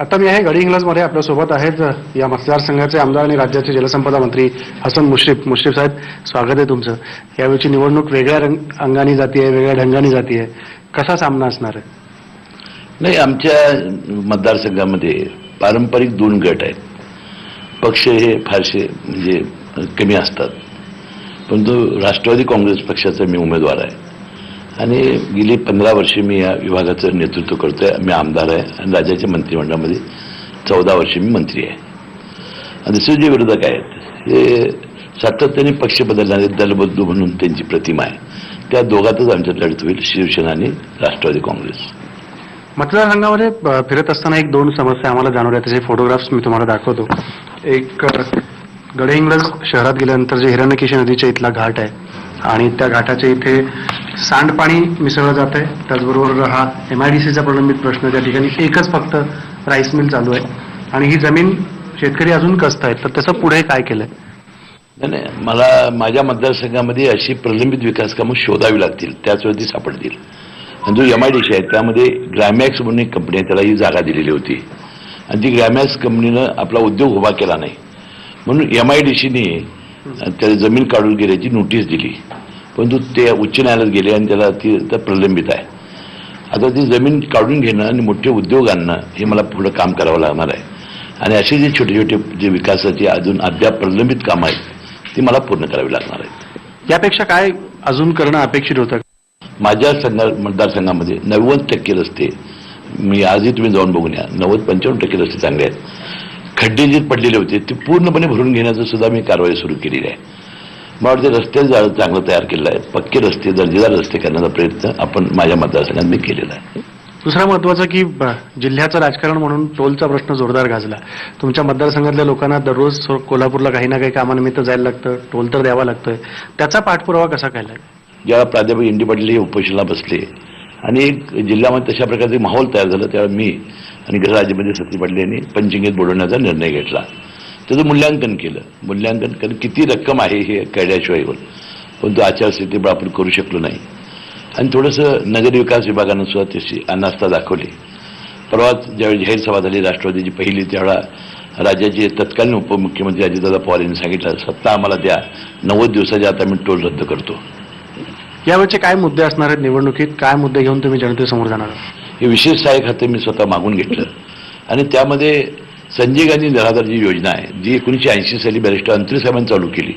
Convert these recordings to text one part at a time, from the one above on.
आता मी आहे गडी इंग्लजमध्ये आपल्यासोबत आहेत या मतदारसंघाचे आमदार आणि राज्याचे जलसंपदा मंत्री हसन मुश्रीफ. मुश्रीफ साहेब स्वागत आहे तुमचं. यावेळची निवडणूक वेगळ्या रंग अंगाने जाती आहे वेगळ्या ढंगाने जाती आहे. कसा सामना असणार आहे? नाही आमच्या मतदारसंघामध्ये पारंपरिक दोन गट आहेत. पक्ष हे फारसे म्हणजे कमी असतात. परंतु राष्ट्रवादी काँग्रेस पक्षाचा मी उमेदवार आहे. आणि गेली पंधरा वर्षे मी या विभागाचं नेतृत्व करतो आहे मी आमदार आहे आणि राज्याच्या मंत्रिमंडळामध्ये चौदा वर्षे मी मंत्री आहे. आणि दुसरे जे विरोधक आहेत हे सातत्याने पक्ष बदलणारे दलबद्धू म्हणून त्यांची प्रतिमा आहे. त्या दोघातच आमच्यात लढत होईल शिवसेना आणि राष्ट्रवादी काँग्रेस. मतदारसंघामध्ये फिरत असताना एक दोन समस्या आम्हाला जाणवल्या त्याचे फोटोग्राफ्स मी तुम्हाला दाखवतो. एक अ, गडे इंग्रज शहरात गेल्यानंतर जे हिरण्यकेशी नदीच्या इथला घाट आहे आणि त्या घाटाच्या इथे सांडपाणी मिसळलं जात आहे त्याचबरोबर हा एम आय डी सीचा प्रलंबित प्रश्न त्या ठिकाणी एकच फक्त राईस मिल चालू आहे. आणि ही जमीन शेतकरी अजून कस्त आहेत. तर त्याचं पुढे काय केलंय? नाही नाही. मला माझ्या मतदारसंघामध्ये अशी प्रलंबित विकास कामं शोधावी लागतील. त्याच वेळी सापडतील. आणि जो एम आय डी सी आहे त्यामध्ये ग्रॅमॅक्स म्हणून एक कंपनी आहे त्याला ही जागा दिलेली होती. आणि ती ग्रॅमॅक्स कंपनीनं आपला उद्योग उभा केला नाही. म्हणून एम आय डी सीने त्याला जमीन काढून घेण्याची नोटीस दिली. परंतु ते उच्च न्यायालयात गेले आणि त्याला ती त्या प्रलंबित आहे. आता ती जमीन काढून घेणं आणि मोठे उद्योग आणणं हे मला पुढं काम करावं लागणार आहे. आणि असे जे छोटे छोटे जे विकासाची अजून अद्याप प्रलंबित कामं आहेत ती मला पूर्ण करावी लागणार आहेत. यापेक्षा काय अजून करणं अपेक्षित होतं? माझ्या संघा मतदारसंघामध्ये नव्वद टक्के रस्ते मी आजही तुम्ही जाऊन बघून या. नव्वद पंचावन्न टक्के रस्ते चांगले आहेत. खड्डे जे पडलेले होते ते पूर्णपणे भरून घेण्याचं सुद्धा मी कारवाई सुरू केलेली आहे. मला वाटते रस्ते जा- चांगलं तयार केलेलं आहे पक्के रस्ते दर्जेदार रस्ते करण्याचा प्रयत्न आपण माझ्या मतदारसंघात मी केलेला आहे. दुसरा महत्वाचं की जिल्ह्याचं राजकारण म्हणून टोलचा प्रश्न जोरदार गाजला. तुमच्या मतदारसंघातल्या लोकांना दररोज कोल्हापूरला काही ना काही कामानिमित्त जायला लागतं टोल तर द्यावा लागतोय. त्याचा पाठपुरावा कसा केलाय जेव्हा प्राध्यापक इंडी पाटील हे उपोषणाला बसले आणि एक जिल्ह्यामध्ये तशा प्रकारचे माहोल तयार झाला तेव्हा मी आणि गृहराज्यमंत्री सती पाटील यांनी पंचिंगेत बोलवण्याचा निर्णय घेतला. त्याचं मूल्यांकन केलं. मूल्यांकन कारण किती रक्कम आहे हे कळल्याशिवाय होईल परंतु आचारसंहितेमुळे आपण करू शकलो नाही. आणि थोडंसं नगर विकास विभागानं सुद्धा त्याची अनास्था दाखवली. परवाच ज्यावेळी जाहीर सभा झाली राष्ट्रवादीची पहिली त्यावेळा राज्याचे तत्कालीन उपमुख्यमंत्री अजितदादा पवार यांनी सांगितलं सत्ता आम्हाला द्या. नव्वद दिवसाच्या आता मी टोल रद्द करतो. यावेळचे काय मुद्दे असणार आहेत निवडणुकीत? काय मुद्दे घेऊन तुम्ही जनतेसमोर जाणार? हे विशेष सहाय्यक खाते मी स्वतः मागून घेतलं. आणि त्यामध्ये संजय गांधी निराधार जी योजना आहे जी एकोणीसशे ऐंशी साली बॅरिस्टर अंतरी साहेबांनी चालू केली.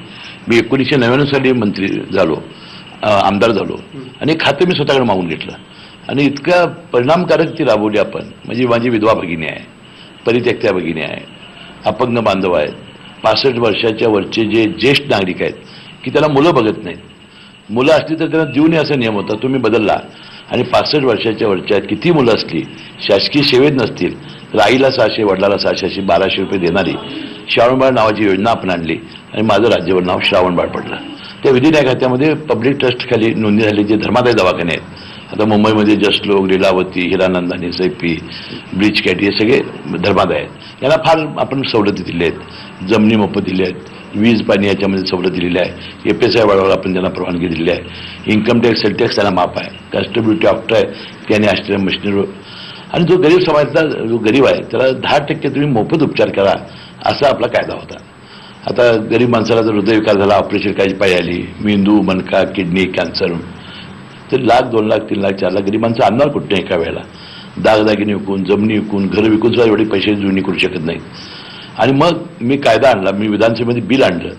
मी एकोणीसशे नव्याण्णव साली मंत्री झालो आमदार झालो. आणि खातं मी स्वतःकडे मागून घेतलं. आणि इतका परिणामकारक ती राबवली आपण. म्हणजे माझी विधवा भगिनी आहे परित्यक्त्या भगिनी आहे अपंग बांधव आहेत. पासष्ट वर्षाच्या वरचे जे ज्येष्ठ नागरिक आहेत की त्याला मुलं बघत नाहीत. मुलं असली तर त्यांना देऊ नये असा नियम होता तुम्ही बदलला. आणि पासष्ट वर्षाच्या वरच्या किती मुलं असली शासकीय सेवेत नसतील तर आईला सहाशे वडिलाला सहाशे अशी बाराशे रुपये देणारी श्रावणबाळ नावाची योजना आपण आणली आणि माझं राज्यावर नाव श्रावणबाळ पडलं. त्या विधी न्याय खात्यामध्ये पब्लिक ट्रस्ट खाली नोंदणी झाली जे धर्मादाय दवाखाने आहेत. आता मुंबईमध्ये जसलोक लीलावती हिरानंदानी सैपी ब्रिज कॅट हे सगळे धर्मादाय आहेत. याला फार आपण सवलती दिल्या आहेत. जमिनी मोफत दिल्या आहेत. वीज पाणी याच्यामध्ये सवलत दिलेली आहे. एफ एस आय वाढवायला आपण त्यांना परवानगी दिलेली आहे. इन्कम टॅक्स सेल टॅक्स त्यांना माफ आहे. कस्टबिलिटी ऑफ्टर आहे. त्याने आश्चर्य मशिनरी आणि जो गरीब समाजातला जो गरीब आहे त्याला दहा टक्के तुम्ही मोफत उपचार करा असा आपला कायदा होता. आता गरीब माणसाला जर हृदयविकार झाला ऑपरेशन काही पाय आली मेंदू मनका किडनी कॅन्सर तर लाख दोन लाख तीन लाख चार लाख गरीब माणसं आणणार कुठे एका वेळेला? दागदागिने विकून जमिनी विकून घर विकून सुद्धा एवढे पैसे जुळणी करू शकत नाहीत. आणि मग मी कायदा आणला मी विधानसभेमध्ये बिल आणलं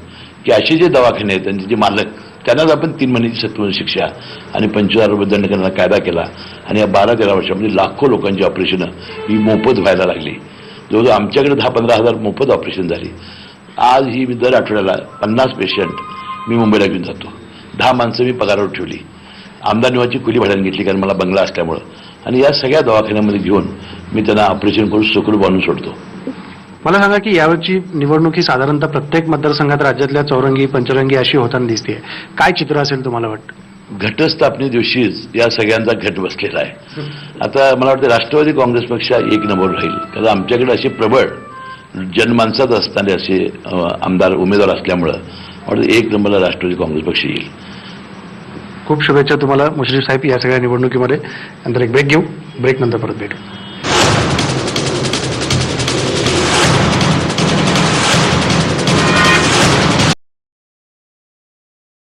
की असे जे दवाखाने आहेत त्यांचे जे मालक त्यांनाच आपण तीन महिन्याची सत्वून शिक्षा आणि पंचवीस हजार रुपये दंड करण्याचा कायदा केला आणि या बारा तेरा वर्षामध्ये लाखो लोकांची ऑपरेशनं ही मोफत व्हायला लागली. जवळजवळ आमच्याकडे दहा पंधरा हजार मोफत ऑपरेशन झाली. आज ही मी दर आठवड्याला पन्नास पेशंट मी मुंबईला घेऊन जातो. दहा माणसं मी पगारावर ठेवली. आमदार निवाची खुली भाड्याने घेतली कारण मला बंगला असल्यामुळं. आणि या सगळ्या दवाखान्यामध्ये घेऊन मी त्यांना ऑपरेशन करून सुखरूप आणून सोडतो. मला सांगा की यावेळची निवडणूक ही साधारणतः प्रत्येक मतदारसंघात राज्यातल्या चौरंगी पंचरंगी अशी होताना दिसते काय चित्र असेल तुम्हाला वाटतं? घटस्थापने दिवशीच या सगळ्यांचा घट बसलेला आहे. आता मला वाटतं राष्ट्रवादी काँग्रेस पक्ष एक नंबर राहील. कारण आमच्याकडे असे प्रबळ जनमानसात असणारे असे आमदार उमेदवार असल्यामुळं वाटतं एक नंबरला राष्ट्रवादी काँग्रेस पक्ष येईल. खूप शुभेच्छा तुम्हाला मुश्रीफ साहेब या सगळ्या निवडणुकीमध्ये. नंतर एक ब्रेक घेऊ. ब्रेक नंतर परत भेटू.